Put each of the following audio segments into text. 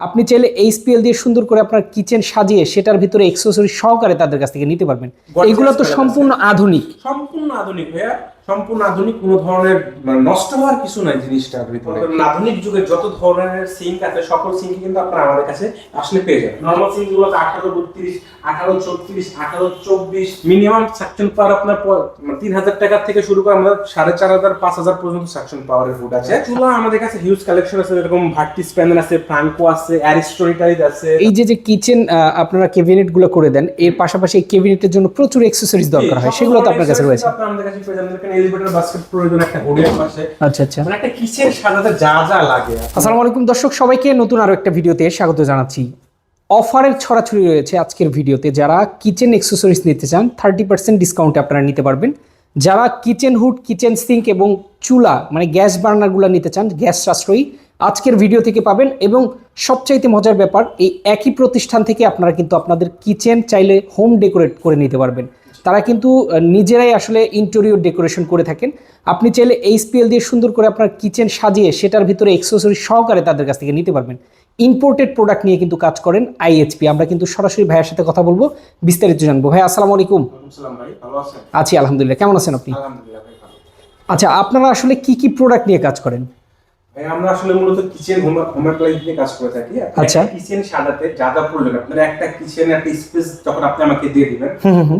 আপনি চাইলে এইচপিএল দিয়ে সুন্দর করে আপনার কিচেন সাজিয়ে সেটার ভিতরে এক্সেসরি সহকারে তাদের কাছ থেকে নিতে পারবেন। এগুলো তো সম্পূর্ণ আধুনিক। সম্পূর্ণ আধুনিক ভাইয়া। সম্পূর্ণ আধুনিক কোনো ধরনের মানে নষ্ট হওয়ার কিছু নাই জিনিসটার ভিতরে আধুনিক যুগে যত ধরনের সিঙ্ক আছে সকল সিঙ্ক কিন্তু আপনারা আমাদের কাছে আসলে পেয়ে যাবেন। নর্মাল সিঙ্কগুলো আঠারো বত্রিশ আঠারো চৌত্রিশ আঠারো চব্বিশ মিনিমাম সাকশন পাওয়ার আপনার মানে তিন হাজার টাকা থেকে শুরু করে আমাদের সাড়ে চার হাজার পাঁচ হাজার পর্যন্ত সাকশন পাওয়ারের ফুড আছে। চুলা আমাদের কাছে হিউজ কালেকশন আছে যেরকম ভার্টিস প্যানেল আছে ফ্রাঙ্কো আছে অ্যারিস্টোরিটাইজ আছে। এই যে যে কিচেন আপনারা কেবিনেটগুলো করে দেন এর পাশাপাশি এই কেবিনেটের জন্য প্রচুর এক্সেসরিজ দরকার হয় সেগুলো তো আপনার কাছে রয়েছে। আপনার আমাদের কাছে পেয়ে যাবেন। এখানে এলিভেটর বাস্কেট প্রয়োজন একটা হোডিয়ার পাশে। আচ্ছা আচ্ছা। মানে একটা কিচেন সাজাতে যা যা লাগে। আসসালামু আলাইকুম দর্শক সবাইকে নতুন আরও একটা ভিডিওতে স্বাগত জানাচ্ছি। অফারের ছড়াছড়ি রয়েছে আজকের ভিডিওতে যারা কিচেন এক্সেসরিজ নিতে চান থার্টি পার্সেন্ট ডিসকাউন্টে আপনারা নিতে পারবেন। যারা কিচেন হুড কিচেন সিঙ্ক এবং চুলা মানে গ্যাস বার্নারগুলো নিতে চান গ্যাস সাশ্রয়ী আজকের ভিডিও থেকে পাবেন এবং সবচাইতে মজার ব্যাপার এই একই প্রতিষ্ঠান থেকে আপনারা কিন্তু আপনাদের কিচেন চাইলে হোম ডেকোরেট করে নিতে পারবেন। তারা কিন্তু নিজেরাই আসলে ইন্টেরিয়র ডেকোরেশন করে থাকেন। আপনি চাইলে এইচপিএল দিয়ে সুন্দর করে আপনার কিচেন সাজিয়ে সেটার ভিতরে এক্সেসরি সহকারে তাদের কাছ থেকে নিতে পারবেন। ইম্পোর্টেড প্রোডাক্ট নিয়ে কিন্তু কাজ করেন আইএইচপি আমরা কিন্তু সরাসরি ভাইয়ের সাথে কথা বলব বিস্তারিত জানব। ভাই আসসালামু আলাইকুম। ভাই আছি আলহামদুলিল্লাহ। কেমন আছেন আপনি? আচ্ছা আপনারা আসলে কি কি প্রোডাক্ট নিয়ে কাজ করেন? আমরা আসলে মূলত কিচেন হোম হোম অ্যাপ্লায়েন্স নিয়ে কাজ করে থাকি। আচ্ছা। কিচেন সাজাতে যা যা প্রয়োজন আপনার একটা কিচেন একটা স্পেস যখন আপনি আমাকে দিয়ে দিবেন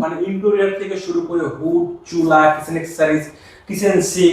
মানে ইন্টেরিয়র থেকে শুরু করে হুড চুলা কিচেন অ্যাক্সেসরিজ কিচেন সি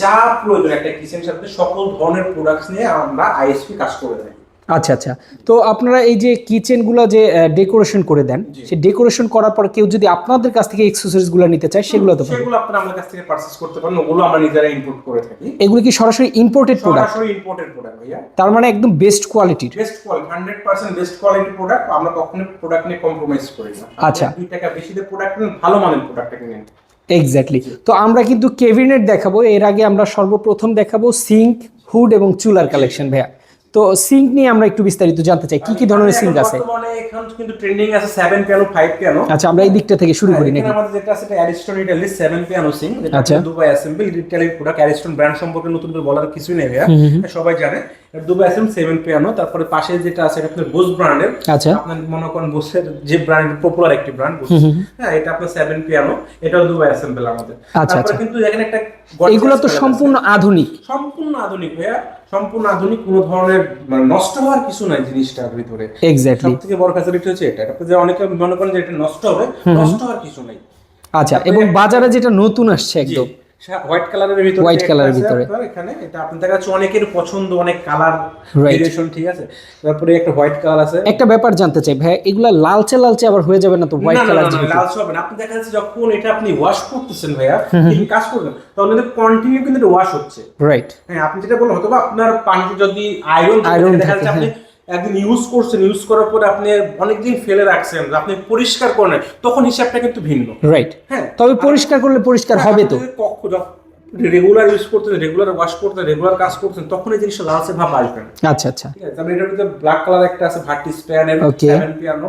যা প্রয়োজন একটা কিচেন সাথে সকল ধরনের প্রোডাক্টস নিয়ে আমরা আইএসপি কাজ করে থাকি। আচ্ছা আচ্ছা। তো আপনারা এই যে কিচেনগুলো যে ডেকোরেশন করে দেন সে ডেকোরেশন করার পর কেউ যদি আপনাদের কাছ থেকে এক্সেসরিজগুলো নিতে চায় সেগুলো তো। সেগুলো আপনারা আমাদের কাছ থেকে পারচেজ করতে পারেন ওগুলো আমরা নিজেরা ইম্পোর্ট করে থাকি। এগুলো কি সরাসরি ইম্পোর্টেড প্রোডাক্ট সরাসরি ইম্পোর্টেড প্রোডাক্ট ভাইয়া। তার মানে একদম বেস্ট কোয়ালিটির best quality hundred percent best quality product আমরা কখনো প্রোডাক্ট নিয়ে কম্প্রোমাইজ করি না। আচ্ছা। দুই টাকা বেশি দিয়ে প্রোডাক্ট নেন ভালো মানের প্রোডাক্টটা কিনেন এক্স্যাক্টলি তো আমরা কিন্তু কেবিনেট দেখাবো এর আগে আমরা সর্বপ্রথম দেখাবো সিঙ্ক হুড এবং চুলার কালেকশন ভাইয়া। তো সিঙ্ক নিয়ে আমরা একটু বিস্তারিত জানতে চাই কি কি ধরনের সিঙ্ক আছে? বর্তমানে এখন কিন্তু ট্রেন্ডিং আছে 7 পিয়ানো 5 পিয়ানো আচ্ছা আমরা এই দিকটা থেকে শুরু করি নাকি? আমাদের যেটা আছে এটা অ্যারিস্টন ইটালি 7 পিয়ানো সিং যেটা। দুবাই অ্যাসেম্বল ইটালির প্রোডাক্ট অ্যারিস্টন ব্র্যান্ড সম্পর্কে নতুন করে বলার কিছুই নেই ভাইয়া। সবাই জানে। দুবাই অ্যাসেম্বল 7 পিয়ানো তারপরে পাশে যেটা আছে এটা আপনার বোস ব্র্যান্ডের আচ্ছা। আপনার মনে করেন বোসের যে ব্র্যান্ড পপুলার একটি ব্র্যান্ড হ্যাঁ এটা আপনার 7 পিয়ানো এটাও দুবাই অ্যাসেম্বল আমাদের। আচ্ছা, আচ্ছা। কিন্তু এখানে একটা এগুলো তো সম্পূর্ণ আধুনিক। সম্পূর্ণ আধুনিক ভাইয়া। সম্পূর্ণ আধুনিক কোনো ধরনের মানে নষ্ট হওয়ার কিছু নাই জিনিসটার ভিতরে। এক্স্যাক্টলি সবথেকে বড় ফ্যাসিলিটি হচ্ছে এটা। এটা যে অনেকে মনে করেন যে এটা নষ্ট হবে নষ্ট হওয়ার কিছু নাই। আচ্ছা এবং বাজারে যেটা নতুন আসছে একদম হোয়াইট কালারের ভিতরে এর আছে ভিতরে। এখানে। এটা আপনাদের কাছে অনেকের পছন্দ অনেক কালার ভেরিয়েশন ঠিক আছে। তারপরে একটা হোয়াইট কালার আছে। একটা ব্যাপার জানতে চাই ভাই এগুলা লালচে লালচে আবার হয়ে যাবে না তো হোয়াইট কালার না, লালচে হবে না। আপনি দেখা যাচ্ছে যখন এটা আপনি ওয়াশ করতেছেন ভাইয়া কিন্তু কাজ করবেন তখন কিন্তু কন্টিনিউ কিন্তু এটা ওয়াশ হচ্ছে। রাইট হ্যাঁ আপনি যেটা বললেন হয়তো আপনার পানিতে যদি আয়রন Iron দেখা যাচ্ছে আপনি একদিন ইউজ করছেন ইউজ করার পরে আপনি অনেকদিন ফেলে রাখছেন আপনি পরিষ্কার করেন তখন হিসাবটা কিন্তু ভিন্ন। রাইট হ্যাঁ। তবে পরিষ্কার করলে পরিষ্কার হবে তো। রেগুলার ইউজ করতেন রেগুলার ওয়াশ করতেন রেগুলার কাজ করতেন তখন এই জিনিসটা লালচে ভাব আসবে না। আচ্ছা আচ্ছা। ঠিক আছে তারপরে এটার ভিতরে ব্ল্যাক কালার একটা আছে ভার্টিস পিয়ানোর Okay. সেভেন পিয়ানো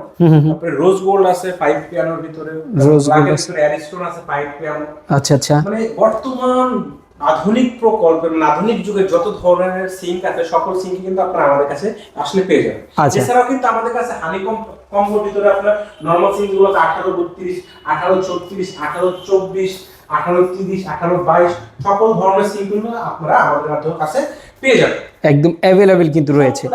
তারপরে রোজ গোল্ড আছে ফাইভ পিয়ানোর ভিতরে। Gold এর আছে। অ্যারিস্টোন আছে ফাইভ পিয়ানো আচ্ছা আচ্ছা। মানে বর্তমান আধুনিক প্রকল্প আধুনিক যুগে যত ধরনের সিঙ্ক আছে সকল সিঙ্ক কিন্তু আপনারা আমাদের কাছে আসলে পেয়ে যাবেন। আচ্ছা। এছাড়াও কিন্তু আমাদের কাছে হানি কম কম্বোর ভিতরে আপনার নর্মাল সিঙ্কগুলো আঠারো বত্রিশ আঠারো ছত্রিশ আঠারো চব্বিশ আঠারো তিরিশ আঠারো বাইশ সকল ধরনের সিঙ্কগুলো আপনারা আমাদের মাধ্যমে কাছে পেয়ে যাবেন। একদম অ্যাভেলেবেল কিন্তু রয়েছে।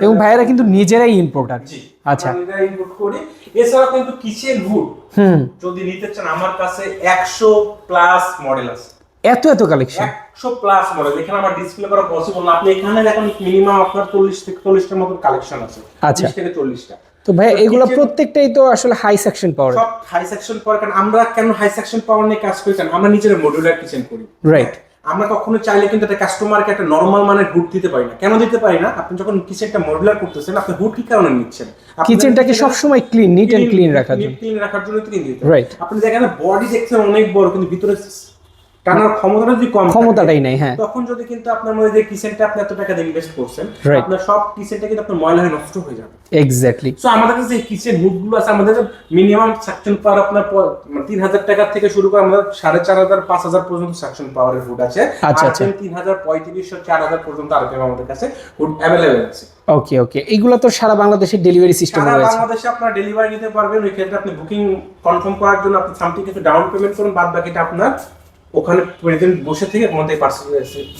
এবং ভাইয়েরা কিন্তু নিজেরাই ইম্পোর্টার আচ্ছা। আমরা ইনপুট করি। এছাড়াও কিন্তু কিচেন হুড হুম। যদি নিতে চান আমার কাছে একশো প্লাস মডেল আছে। এত এত কালেকশন একশো প্লাস মডেল এখানে আমার ডিসপ্লে করা পসিবল না। আপনি এখানে দেখুন মিনিমাম আপনার চল্লিশ থেকে চল্লিশটার মতো কালেকশন আছে। আচ্ছা। 30 থেকে তো ভাই এগুলো প্রত্যেকটাই তো আসলে হাই সেকশন পাওয়ার সব হাই সেকশন পাওয়ার কারণ আমরা কেন হাই সেকশন পাওয়ার নিয়ে কাজ করি? কারণ আমরা নিজেরা মডিউলার কিচেন করি। রাইট আমরা কখনো চাইলে কিন্তু একটা কাস্টমারকে একটা নর্মাল মানের হুড দিতে পারি না। কেন দিতে পারি না? আপনি যখন কিচেনটা মডিউলার করতেছেন আপনি হুড কি কারণে নিচ্ছেন? কিচেনটাকে সবসময় ক্লিন নিট এন্ড ক্লিন রাখার জন্য। ক্লিন রাখার জন্য তিনি দিতে রাইট আপনি দেখেন বডি দেখছেন অনেক বড় কিন্তু ভিতরে টানার ক্ষমতাটা যদি কম ক্ষমতাটাই নেই হ্যাঁ। তখন যদি কিন্তু আপনার হয় যে কিচেনটা আপনি এত টাকা দিয়ে ইনভেস্ট করছেন আপনার সব কিচেনটা কিন্তু আপনার ময়লা হয়ে নষ্ট হয়ে যাবে। এক্স্যাক্টলি সো আমাদের কাছে কিচেন হুডগুলো আছে আমাদের মিনিমাম সাকশন পাওয়ার আপনার মানে তিন হাজার টাকা থেকে শুরু করে আমাদের সাড়ে চার হাজার পাঁচ হাজার পর্যন্ত সাকশন পাওয়ারের হুড আছে। আচ্ছা, আচ্ছা। তিন হাজার পঁয়ত্রিশশো চার হাজার পর্যন্ত আরপিএম আমাদের কাছে হুড অ্যাভেলেবেল আছে। ওকে ওকে এগুলো তো সারা বাংলাদেশের ডেলিভারি সিস্টেম সারা রয়েছে। বাংলাদেশে আপনার ডেলিভারি নিতে পারবেন ওই ক্ষেত্রে আপনি বুকিং কনফার্ম করার জন্য আপনি সামথিং কিছু ডাউন পেমেন্ট করুন বাদ বাকিটা আপনার ওখানে প্রেজেন্ট বসে থেকে মধ্যে পার্সেল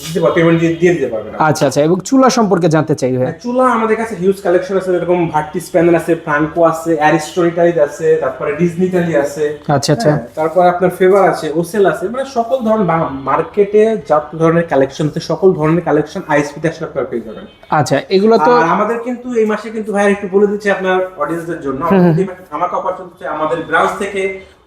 দিতে পারবেন পেমেন্ট দিয়ে দিতে পারবেন আচ্ছা আচ্ছা এবং চুলা সম্পর্কে জানতে চাই ভাই। চুলা আমাদের কাছে হিউজ কালেকশন আছে যেরকম ভার্টিস প্যানেল আছে ফ্রাঙ্কো আছে অ্যারিস্টোরিটাইজ আছে তারপরে ডিজনিটালি আছে। আচ্ছা আচ্ছা। হ্যাঁ, তারপর আপনার ফেভার আছে ওসেল আছে মানে সকল ধরনের মার্কেটে যত ধরনের কালেকশন আছে সকল ধরনের কালেকশন আইএসপিতে আসলে আপনারা পেয়ে যাবেন। আচ্ছা এগুলো তো আমাদের কিন্তু এই মাসে কিন্তু ভাই একটু বলে দিচ্ছি আপনার অডিয়েন্সদের জন্য। আমাদের মাসে চলছে আমাদের ব্রাঞ্চ থেকে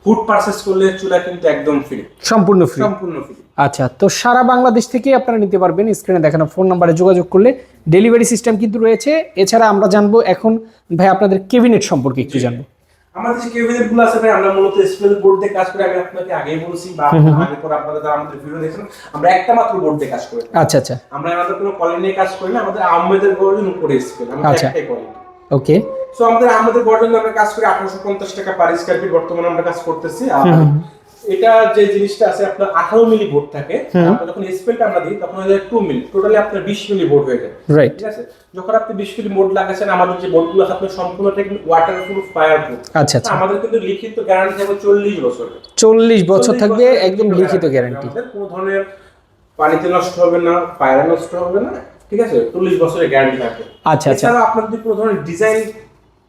ফুড পারচেস করলে চুলা কিন্তু একদম ফ্রি সম্পূর্ণ ফ্রি সম্পূর্ণ ফ্রি আচ্ছা তো সারা বাংলাদেশ থেকে আপনারা নিতে পারবেন স্ক্রিনে দেখানো ফোন নাম্বারে যোগাযোগ করলে। ডেলিভারি সিস্টেম কিন্তু রয়েছে। এছাড়া আমরা জানব এখন ভাই আপনাদের কেবিনেট সম্পর্কে একটু জানব। আমাদের যে কেবিনেটগুলো আছে ভাই আমরা মূলত স্পেল বোর্ড দিয়ে কাজ করি। আমি আপনাকে আগেই বলছি বা আগে পরে আপনারা যারা আমাদের ভিডিও দেখছেন আমরা একটা মাত্র বোর্ড দিয়ে কাজ করি। আচ্ছা আচ্ছা। আমরা আমাদের কোনো কলেজ নিয়ে কাজ করি না। আমাদের আহমেদের বর্জন উপরে স্পেল আমাদের আচ্ছা। একটাই কোয়ালিটি ওকে সো আমাদের আমাদের বর্জন আমরা কাজ করি আঠারোশো পঞ্চাশ টাকা পার স্কয়ার ফিট বর্তমানে আমরা কাজ করতেছি। আর এটা যে জিনিসটা আছে আপনার আঠারো মিলি বোর্ড থাকে আপনার যখন স্পেলটা আমরা দিই তখন হয়ে যায় টু মিলি টোটালি আপনার বিশ মিলি বোর্ড হয়ে যায়। রাইট ঠিক আছে? যখন আপনি বিশ মিলি বোর্ড লাগাচ্ছেন আমাদের যে বোর্ডগুলো আছে আপনার সম্পূর্ণটা কিন্তু ওয়াটার প্রুফ ফায়ার প্রুফ আচ্ছা। আচ্ছা আমাদের কিন্তু লিখিত গ্যারান্টি থাকবে চল্লিশ বছর চল্লিশ বছর থাকবে একদম লিখিত গ্যারান্টি কোনো ধরনের পানিতে নষ্ট হবে না ফায়ারে নষ্ট হবে না ঠিক আছে? চল্লিশ বছরের গ্যারান্টি থাকবে। আচ্ছা আচ্ছা। আপনার যদি কোনো ধরনের ডিজাইন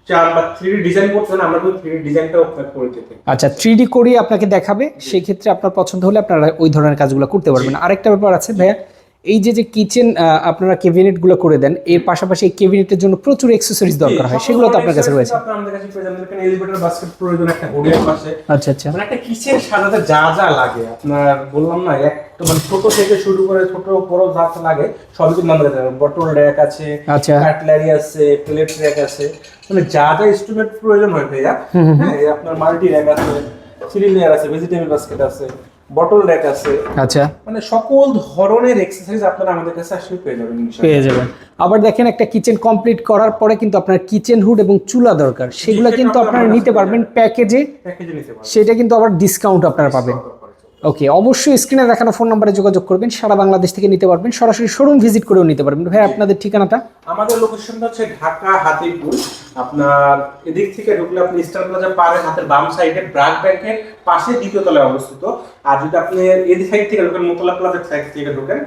চান বা থ্রি ডিজাইন করতে চান আমরা থ্রি ডিজাইনটাও করে দিতে আচ্ছা থ্রি ডি করিয়ে আপনাকে দেখাবে। সেই ক্ষেত্রে আপনার পছন্দ হলে আপনারা ওই ধরনের কাজগুলো করতে পারবেন। আরেকটা ব্যাপার আছে ভাইয়া। এই যে যে কিচেন আপনারা কেবিনেটগুলো করে দেন এর পাশাপাশি এই কেবিনেটের জন্য প্রচুর এক্সেসরিজ দরকার হয়। সেগুলো তো আপনার কাছে রয়েছে। আপনার আমাদের কাছে পেয়ে যাবেন। এখানে এলিভেটর বাস্কেট প্রয়োজন একটা হোডিয়ার পাশে। আচ্ছা আচ্ছা। মানে একটা কিচেন সাজাতে যা যা লাগে আপনার বললাম না একটা মানে ছোট থেকে শুরু করে ছোট বড় যা যা লাগে সবই কিন্তু আমাদের কাছে বটল র্যাক আছে আচ্ছা। কাটলারি আছে প্লেট র্যাক আছে। মানে যা যা ইনস্ট্রুমেন্ট প্রয়োজন হয় ভাইয়া। হ্যাঁ এই আপনার মাল্টি র্যাক আছে সিলিন্ডার আছে ভেজিটেবল বাস্কেট আছে। বটল র্যাক আছে। আচ্ছা। মানে সকল ধরনের এক্সারসাইজ আপনারা আমাদের কাছে আসলে পেয়ে যাবেন পেয়ে যাবেন। আবার দেখেন একটা কিচেন কমপ্লিট করার পরে কিন্তু আপনার কিচেন হুড এবং চুলা দরকার। সেগুলো কিন্তু আপনারা আপনারা নিতে পারবেন প্যাকেজে প্যাকেজে নিতে পারবেন। সেটা কিন্তু আবার ডিসকাউন্ট আপনারা পাবেন। ওকে অবশ্যই স্ক্রিনে দেখানো ফোন নাম্বারে যোগাযোগ করবেন সারা বাংলাদেশ থেকে নিতে পারবেন সরাসরি শোরুম ভিজিট করেও নিতে পারবেন। ভাই আপনাদের ঠিকানাটা? আমাদের লোকেশনটা হচ্ছে ঢাকা হাতিপুর আপনার এদিক থেকে ঢুকলে আপনি স্টার প্লাজা পারে হাতের বাম সাইডে ব্রাক ব্যাংকের পাশে দ্বিতীয় তলায় অবস্থিত। আর যদি আপনি এই সাইড থেকে ঢুকেন মোতলা প্লাজার সাইড থেকে ঢুকেন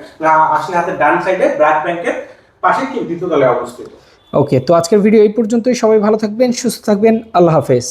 আসলে হাতের ডান সাইডে ব্রাক ব্যাংকের পাশে কি দ্বিতীয় তলায় অবস্থিত। ওকে তো আজকের ভিডিও এই পর্যন্তই। সবাই ভালো থাকবেন সুস্থ থাকবেন। আল্লাহ হাফেজ।